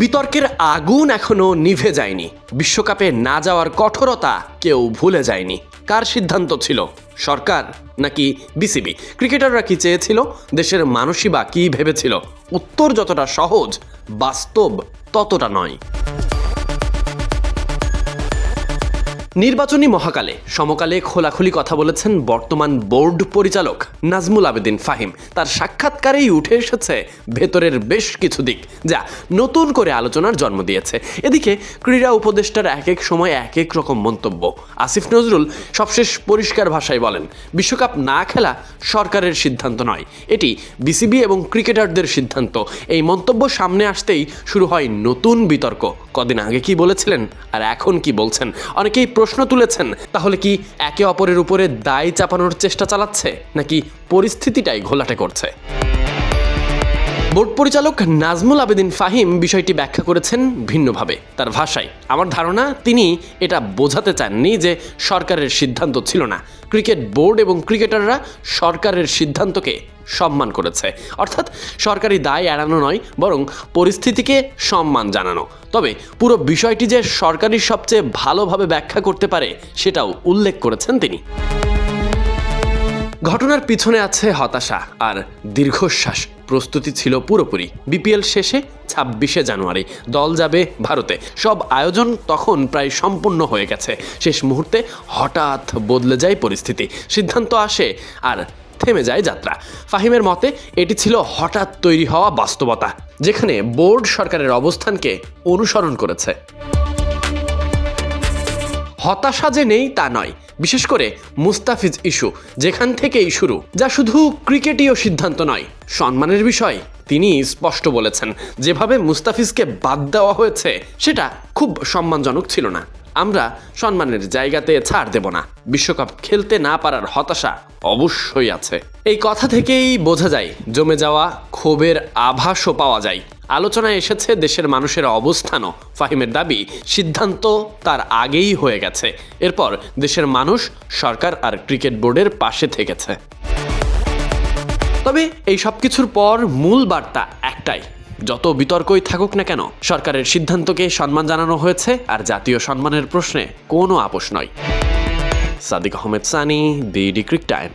বিতর্কের আগুন এখনও নিভে যায়নি। বিশ্বকাপে না যাওয়ার কঠোরতা কেউ ভুলে যায়নি। কার সিদ্ধান্ত ছিল? সরকার নাকি বিসিবি? ক্রিকেটাররা কি চেয়েছিল? দেশের মানুষই বা কী ভেবেছিল? উত্তর যতটা সহজ, বাস্তব ততটা নয়। নির্বাচনী মহাকালে সমকালে খোলাখুলি কথা বলেছেন বর্তমান বোর্ড পরিচালক নাজমুল আবেদিন ফাহিম। তার সাক্ষাৎকারেই উঠে এসেছে ভেতরের বেশ কিছু দিক, যা নতুন করে আলোচনার জন্ম দিয়েছে। এদিকে ক্রীড়া উপদেষ্টার এক এক সময় এক এক রকম মন্তব্য। আসিফ নজরুল সবশেষ পরিষ্কার ভাষায় বলেন, বিশ্বকাপ না খেলা সরকারের সিদ্ধান্ত নয়, এটি বিসিবি এবং ক্রিকেটারদের সিদ্ধান্ত। এই মন্তব্য সামনে আসতেই শুরু হয় নতুন বিতর্ক। কদিন আগে কি বলেছিলেন আর এখন কি বলছেন? অনেকেই প্রশ্ন তুলেছেন, তাহলে কি একে অপরের উপরে দায় চাপানোর চেষ্টা চালাচ্ছে, নাকি পরিস্থিতিটাই ঘোলাটে করছে? বোর্ড পরিচালক নাজমুল আবেদিন ফাহিম বিষয়টি ব্যাখ্যা করেছেন ভিন্নভাবে। তার ভাষায়, আমার ধারণা, তিনি এটা বোঝাতে চাননি যে সরকারের সিদ্ধান্ত ছিল না। ক্রিকেট বোর্ড এবং ক্রিকেটাররা সরকারের সিদ্ধান্তকে সম্মান করেছে। অর্থাৎ সরকারি দায় এড়ানো নয়, বরং পরিস্থিতিকে সম্মান জানানো। তবে পুরো বিষয়টি যে সরকারি সবচেয়ে ভালোভাবে ব্যাখ্যা করতে পারে, সেটাও উল্লেখ করেছেন তিনি। ঘটনার পিছনে আছে হতাশা আর দীর্ঘশ্বাস। প্রস্তুতি ছিল পুরোপুরি। বিপিএল শেষে ছাব্বিশে জানুয়ারি। দল যাবে ভারতে। সব আয়োজন তখন প্রায় সম্পূর্ণ হয়ে গেছে। শেষ মুহূর্তে হঠাৎ বদলে যায় পরিস্থিতি। সিদ্ধান্ত আসে আর থেমে যায় যাত্রা। ফাহিমের মতে, এটি ছিল হঠাৎ তৈরি হওয়া বাস্তবতা, যেখানে বোর্ড সরকারের অবস্থানকে অনুসরণ করেছে। হতাশা যে নেই তা নয়, বিশেষ করে মুস্তাফিজ ইস্যু, যেখান থেকেই শুরু, যা শুধু ক্রিকেটীয় সিদ্ধান্ত নয়, সম্মানের বিষয় তিনি স্পষ্ট বলেছেন। যেভাবে মুস্তাফিজকে বাদ দেওয়া হয়েছে, সেটা খুব সম্মানজনক ছিল না। আমরা সম্মানের জায়গাতে ছাড় দেব না। বিশ্বকাপ খেলতে না পারার হতাশা অবশ্যই আছে। এই কথা থেকেই বোঝা যায়, জমে যাওয়া ক্ষোভের আভাসও পাওয়া যায়। আলোচনায় এসেছে দেশের মানুষের অবস্থানও। ফাহিমের দাবি, সিদ্ধান্ত তার আগেই হয়ে গেছে। এরপর দেশের মানুষ, সরকার আর ক্রিকেট বোর্ডের পাশে থেকেছে। তবে এই সব কিছুর পর মূল বার্তা একটাই যত বিতর্কই থাকুক না কেন, সরকারের সিদ্ধান্তকে সম্মান জানানো হয়েছে আর জাতীয় সম্মানের প্রশ্নে কোনো আপোষ নয়। Sadiq Ahmed Sunny, BD cric time.